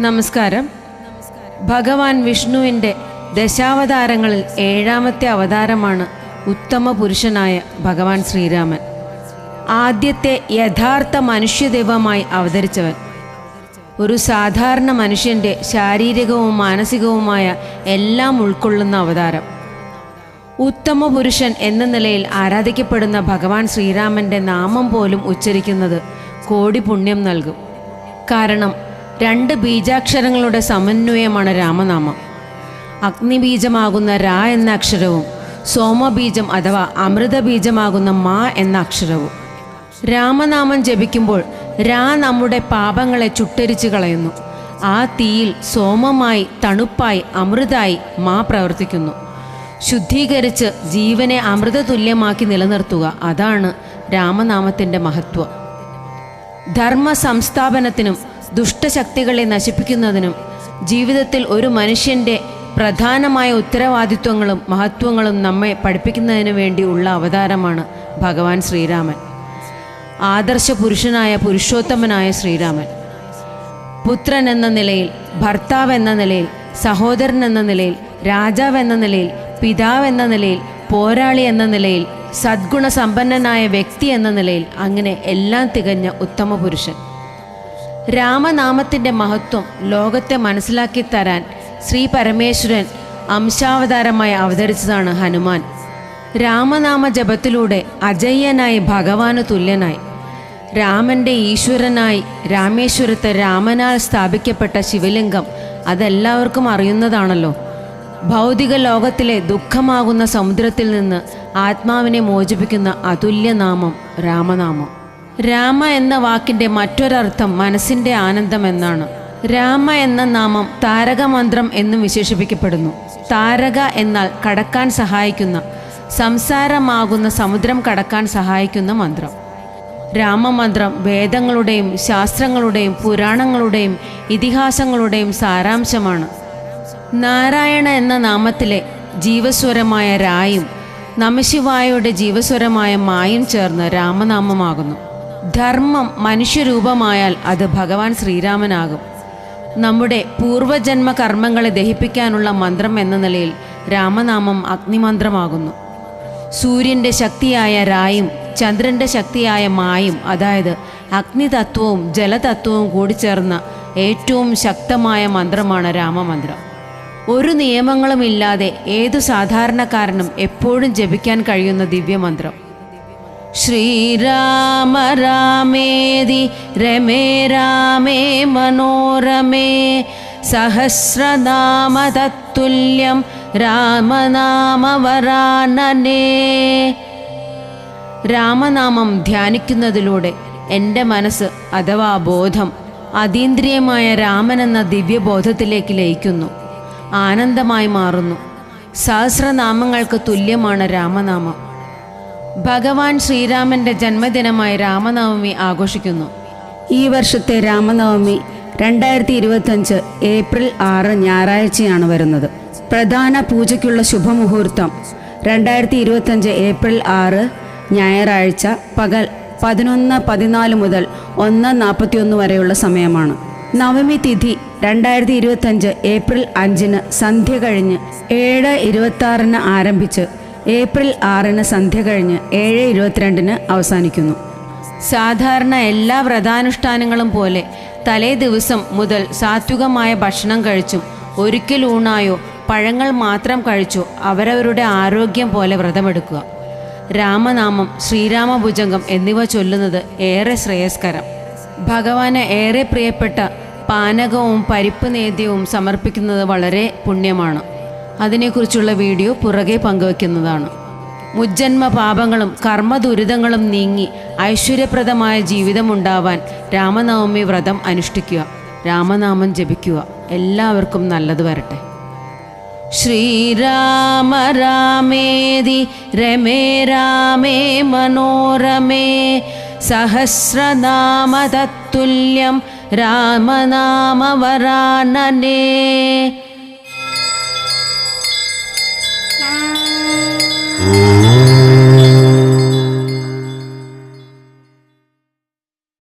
നമസ്കാരം. ഭഗവാൻ വിഷ്ണുവിന്റെ ദശാവതാരങ്ങളിൽ ഏഴാമത്തെ അവതാരമാണ് ഉത്തമ പുരുഷനായ ഭഗവാൻ ശ്രീരാമൻ. ആദ്യത്തെ യഥാർത്ഥ മനുഷ്യദൈവമായി അവതരിച്ചവൻ. ഒരു സാധാരണ മനുഷ്യന്റെ ശാരീരികവും മാനസികവുമായ എല്ലാം ഉൾക്കൊള്ളുന്ന അവതാരം. ഉത്തമ പുരുഷൻ എന്ന നിലയിൽ ആരാധിക്കപ്പെടുന്ന ഭഗവാൻ ശ്രീരാമന്റെ നാമം പോലും ഉച്ചരിക്കുന്നത് കോടി പുണ്യം നൽകും. കാരണം രണ്ട് ബീജാക്ഷരങ്ങളുടെ സമന്വയമാണ് രാമനാമം. അഗ്നിബീജമാകുന്ന രാ എന്ന അക്ഷരവും സോമബീജം അഥവാ അമൃതബീജമാകുന്ന മാ എന്ന അക്ഷരവും. രാമനാമം ജപിക്കുമ്പോൾ രാ നമ്മുടെ പാപങ്ങളെ ചുട്ടരിച്ചു കളയുന്നു. ആ തീയിൽ സോമമായി തണുപ്പായി അമൃതായി മാ പ്രവർത്തിക്കുന്നു. ശുദ്ധീകരിച്ച് ജീവനെ അമൃതതുല്യമാക്കി നിലനിർത്തുക അതാണ് രാമനാമത്തിന്റെ മഹത്വം. ധർമ്മ സംസ്ഥാപനത്തിനും ദുഷ്ടശക്തികളെ നശിപ്പിക്കുന്നതിനും ജീവിതത്തിൽ ഒരു മനുഷ്യന്റെ പ്രധാനമായ ഉത്തരവാദിത്വങ്ങളും മഹത്വങ്ങളും നമ്മെ പഠിപ്പിക്കുന്നതിനു വേണ്ടിയുള്ള അവതാരമാണ് ഭഗവാൻ ശ്രീരാമൻ. ആദർശ പുരുഷനായ പുരുഷോത്തമനായ ശ്രീരാമൻ. പുത്രൻ എന്ന നിലയിൽ ഭർത്താവ് എന്ന നിലയിൽ സഹോദരൻ എന്ന നിലയിൽ രാജാവ് എന്ന നിലയിൽ പിതാവ് എന്ന നിലയിൽ പോരാളി എന്ന നിലയിൽ സദ്ഗുണസമ്പന്നനായ വ്യക്തി എന്ന നിലയിൽ അങ്ങനെ എല്ലാം തികഞ്ഞ ഉത്തമ പുരുഷൻ. രാമനാമത്തിന്റെ മഹത്വം ലോകത്തെ മനസ്സിലാക്കി തരാൻ ശ്രീ പരമേശ്വരൻ അംശാവതാരമായി അവതരിച്ചതാണ് ഹനുമാൻ. രാമനാമ ജപത്തിലൂടെ അജയ്യനായി ഭഗവാന് തുല്യനായി. രാമന്റെ ഈശ്വരനായി രാമേശ്വരത്തെ രാമനാൽ സ്ഥാപിക്കപ്പെട്ട ശിവലിംഗം അതെല്ലാവർക്കും അറിയുന്നതാണല്ലോ. ഭൗതിക ലോകത്തിലെ ദുഃഖമാകുന്ന സമുദ്രത്തിൽ നിന്ന് ആത്മാവിനെ മോചിപ്പിക്കുന്ന അതുല്യനാമം രാമനാമം. രാമ എന്ന വാക്കിന്റെ മറ്റൊരർത്ഥം മനസ്സിന്റെ ആനന്ദം എന്നാണ്. രാമ എന്ന നാമം താരകമന്ത്രം എന്നും വിശേഷിപ്പിക്കപ്പെടുന്നു. താരക എന്നാൽ കടക്കാൻ സഹായിക്കുന്ന സംസാരമാകുന്ന സമുദ്രം കടക്കാൻ സഹായിക്കുന്ന മന്ത്രം. രാമമന്ത്രം വേദങ്ങളുടെയും ശാസ്ത്രങ്ങളുടെയും പുരാണങ്ങളുടെയും ഇതിഹാസങ്ങളുടെയും സാരാംശമാണ്. നാരായണ എന്ന നാമത്തിലെ ജീവസ്വരമായ രായും നമശിവായയുടെ ജീവസ്വരമായ മായും ചേർന്ന് രാമനാമമാകുന്നു. ധർമ്മം മനുഷ്യരൂപമായാൽ അത് ഭഗവാൻ ശ്രീരാമനാകും. നമ്മുടെ പൂർവജന്മ കർമ്മങ്ങളെ ദഹിപ്പിക്കാനുള്ള മന്ത്രം എന്ന നിലയിൽ രാമനാമം അഗ്നിമന്ത്രമാകുന്നു. സൂര്യന്റെ ശക്തിയായ രായും ചന്ദ്രന്റെ ശക്തിയായ മായും അതായത് അഗ്നിതത്വവും ജലതത്വവും കൂടി ചേർന്ന ഏറ്റവും ശക്തമായ മന്ത്രമാണ് രാമമന്ത്രം. ഒരു നിയമങ്ങളുമില്ലാതെ ഏതു സാധാരണക്കാരനും എപ്പോഴും ജപിക്കാൻ കഴിയുന്ന ദിവ്യമന്ത്രം. ശ്രീരാമ रामेदि രമേ രാമേ മനോരമേ. സഹസ്രനാമ തത്തുല്യം രാമനാമവരാനനേ രാമനാമം ധ്യാനിക്കുന്നതിലൂടെ എന്റെ മനസ്സ് അഥവാ ബോധം അതീന്ദ്രിയമായ രാമൻ എന്ന ദിവ്യബോധത്തിലേക്ക് ലയിക്കുന്നു. ആനന്ദമായി മാറുന്നു. സഹസ്രനാമങ്ങൾക്ക് തുല്യമാണ് രാമനാമം. ഭഗവാൻ ശ്രീരാമന്റെ ജന്മദിനമായി രാമനവമി ആഘോഷിക്കുന്നു. ഈ വർഷത്തെ രാമനവമി രണ്ടായിരത്തി ഇരുപത്തഞ്ച് ഏപ്രിൽ ആറ് ഞായറാഴ്ചയാണ് വരുന്നത്. പ്രധാന പൂജയ്ക്കുള്ള ശുഭമുഹൂർത്തം രണ്ടായിരത്തി ഇരുപത്തഞ്ച് ഏപ്രിൽ ആറ് ഞായറാഴ്ച പകൽ പതിനൊന്ന് പതിനാല് മുതൽ ഒന്ന് നാൽപ്പത്തിയൊന്ന് വരെയുള്ള സമയമാണ്. നവമി തിഥി രണ്ടായിരത്തി ഇരുപത്തഞ്ച് ഏപ്രിൽ അഞ്ചിന് സന്ധ്യ കഴിഞ്ഞ് ഏഴ് ഇരുപത്തി ആരംഭിച്ച് ഏപ്രിൽ ആറിന് സന്ധ്യ കഴിഞ്ഞ് ഏഴ് ഇരുപത്തിരണ്ടിന് അവസാനിക്കുന്നു. സാധാരണ എല്ലാ വ്രതാനുഷ്ഠാനങ്ങളും പോലെ തലേ ദിവസം മുതൽ സാത്വികമായ ഭക്ഷണം കഴിച്ചും ഒരിക്കൽ ഊണായോ പഴങ്ങൾ മാത്രം കഴിച്ചോ അവരവരുടെ ആരോഗ്യം പോലെ വ്രതമെടുക്കുക. രാമനാമം ശ്രീരാമഭുജംഗം എന്നിവ ചൊല്ലുന്നത് ഏറെ ശ്രേയസ്കരം. ഭഗവാന് ഏറെ പ്രിയപ്പെട്ട പാനകവും പരിപ്പ് നേദ്യവും സമർപ്പിക്കുന്നത് വളരെ പുണ്യമാണ്. അതിനെക്കുറിച്ചുള്ള വീഡിയോ പുറകെ പങ്കുവയ്ക്കുന്നതാണ്. മുജ്ജന്മ പാപങ്ങളും കർമ്മ ദുരിതങ്ങളും നീങ്ങി ഐശ്വര്യപ്രദമായ ജീവിതമുണ്ടാവാൻ രാമനവമി വ്രതം അനുഷ്ഠിക്കുക. രാമനാമം ജപിക്കുക. എല്ലാവർക്കും നല്ലത് വരട്ടെ. ശ്രീരാമ രാമേതി രമേ രാമേ മനോരമേ. സഹസ്രനാമ തത്തുല്യം രാമനാമവരാനനേ.